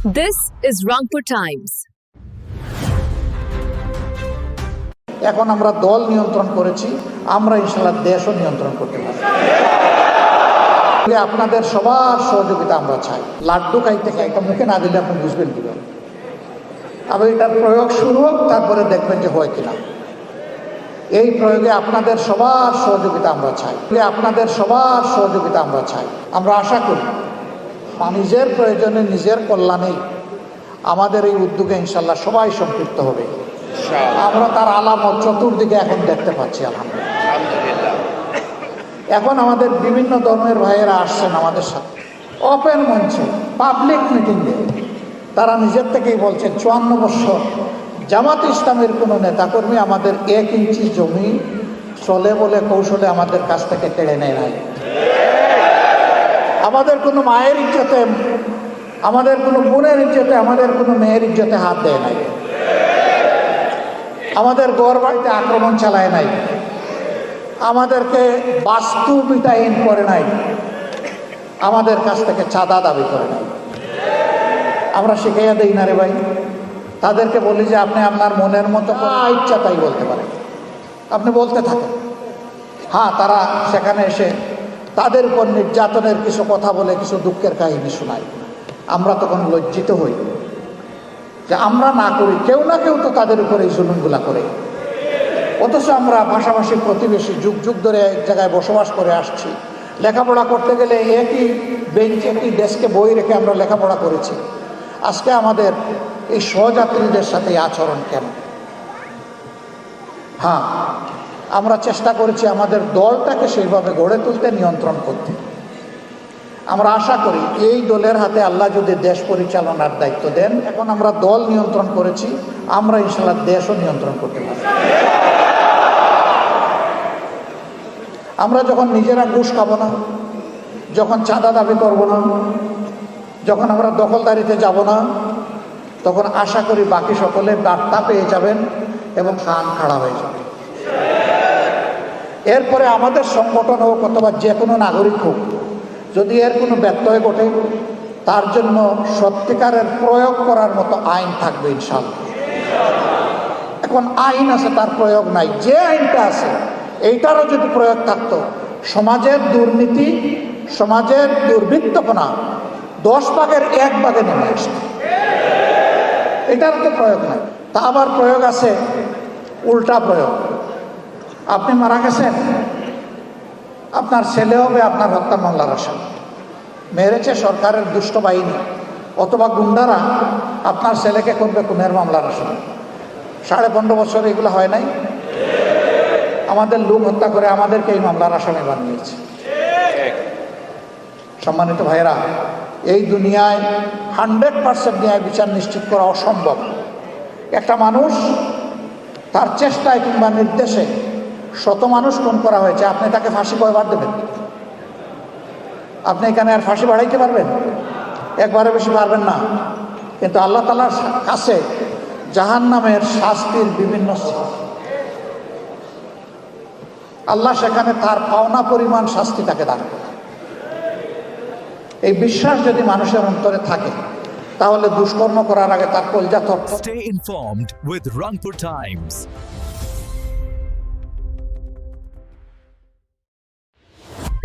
This is Rangpur Times. এখন আমরা দল নিয়ন্ত্রণ করেছি, আমরা ইনশাল্লাহ দেশও নিয়ন্ত্রণ করতে পারি আপনাদের সবার সহযোগিতা আমরা চাই। লাড্ডু খাইতে খাইতে মুখে না দিলে আপনি বুঝবেন কীভাবে? আবার এটার প্রয়োগ শুরু হোক, তারপরে দেখবেন যে হয় কিনা। এই প্রয়োগে আপনাদের সবার সহযোগিতা আমরা চাই। আপনাদের সবার সহযোগিতা আমরা চাই। আমরা আশা করি নিজের প্রয়োজনে নিজের কল্যাণেই আমাদের এই উদ্যোগে ইনশাল্লাহ সবাই সম্পৃক্ত হবে। আমরা তার আলামত চতুর্দিকে এখন দেখতে পাচ্ছি আলহামদুলিল্লাহ। আলহামদুলিল্লাহ এখন আমাদের বিভিন্ন ধর্মের ভাইয়েরা আসছেন আমাদের সাথে। ওপেন মঞ্চে পাবলিক মিটিংয়ে তারা নিজের থেকেই বলছেন চুয়ান্ন বছর জামাত ইসলামের কোনো নেতাকর্মী আমাদের এক ইঞ্চি জমি চলে বলে কৌশলে আমাদের কাছ থেকে কেড়ে নেয় নাই। আমাদের কোনো মায়ের ইজ্জতে, আমাদের কোনো বোনের ইজ্জতে, আমাদের কোনো মেয়ের ইজ্জতে হাত দেয় নাই। আমাদের গড় বাড়িতে আক্রমণ চালায় নাই। আমাদেরকে বাস্তু বিটাহীন করে নাই। আমাদের কাছ থেকে চাঁদা দাবি করে নাই। আমরা শিখাইয়া দিই না রে ভাই। তাদেরকে বলি যে আপনি আপনার মনের মতো ইচ্ছা তাই বলতে পারেন। আপনি বলতে থাকেন। হ্যাঁ তারা সেখানে এসে তাদের উপর নির্যাতনের কিছু কথা বলে কিছু দুঃখের কাহিনী শোনায় আমরা তখন লজ্জিত হই যে আমরা না করি, কেউ না কেউ তো তাদের উপর এই জুলুমগুলা করে। অথচ আমরা ভাষাভাষী প্রতিবেশী যুগ যুগ ধরে এক জায়গায় বসবাস করে আসছি। লেখাপড়া করতে গেলে একই বেঞ্চ, একই ডেস্কে বই রেখে আমরা লেখাপড়া করেছি। আজকে আমাদের এই সহযাত্রীদের সাথে আচরণ কেন? হ্যাঁ আমরা চেষ্টা করেছি আমাদের দলটাকে সেইভাবে গড়ে তুলতে, নিয়ন্ত্রণ করতে। আমরা আশা করি এই দলের হাতে আল্লাহ যদি দেশ পরিচালনার দায়িত্ব দেন, এখন আমরা দল নিয়ন্ত্রণ করেছি, আমরা ইনশাল্লাহ দেশও নিয়ন্ত্রণ করতে পারি আমরা যখন নিজেরা ঘুষ খাব না, যখন চাঁদা দাবি করব না, যখন আমরা দখলদারিতে যাব না, তখন আশা করি বাকি সকলে বার্তা পেয়ে যাবেন এবং কান খাড়া হয়ে যাবে এরপরে আমাদের সংগঠন হোক অথবা যে কোনো নাগরিক হোক, যদি এর কোনো ব্যত্যয় ঘটে তার জন্য সত্যিকারের প্রয়োগ করার মতো আইন থাকবে ইনশাল্লাহ এখন আইন আছে, তার প্রয়োগ নাই। যে আইনটা আছে, এইটারও যদি প্রয়োগ থাকতো, সমাজের দুর্নীতি, সমাজের দুর্বৃত্তপনা দশ ভাগের এক ভাগে নেমে আসত এটার তো প্রয়োগ নাই। তা আবার প্রয়োগ আছে, উল্টা প্রয়োগ। আপনি মারা গেছেন। আপনার ছেলে হবে আপনার হত্যা মামলার আসামি। মেরেছে সরকারের দুষ্ট বাহিনী, অথবা গুন্ডারা আপনার ছেলেকে করবে খুনের মামলার আসামি। সাড়ে পনেরো বছর এগুলো হয় নাই? আমাদের লোক হত্যা করে আমাদেরকে এই মামলার আসামি বানিয়েছে। সম্মানিত ভাইয়েরা, এই দুনিয়ায় হান্ড্রেড পার্সেন্ট ন্যায় বিচার নিশ্চিত করা অসম্ভব। একটা মানুষ তার চেষ্টায় কিংবা নির্দেশে শত মানুষ খুন করা হয়েছে, আপনি তাকে ফাঁসি কয়বার দেবেন? আপনি এখানে আর ফাঁসি বাড়াইতে পারবেন? একবারে বেশি পারবেন না। কিন্তু আল্লাহ তালার কাছে জাহান নামের শাস্তির বিভিন্ন আল্লাহ সেখানে তার পাওনা পরিমাণ শাস্তি তাকে দান এই বিশ্বাস যদি মানুষের অন্তরে থাকে, তাহলে দুষ্কর্ম করার আগে তার কলজা থর Stay informed Times.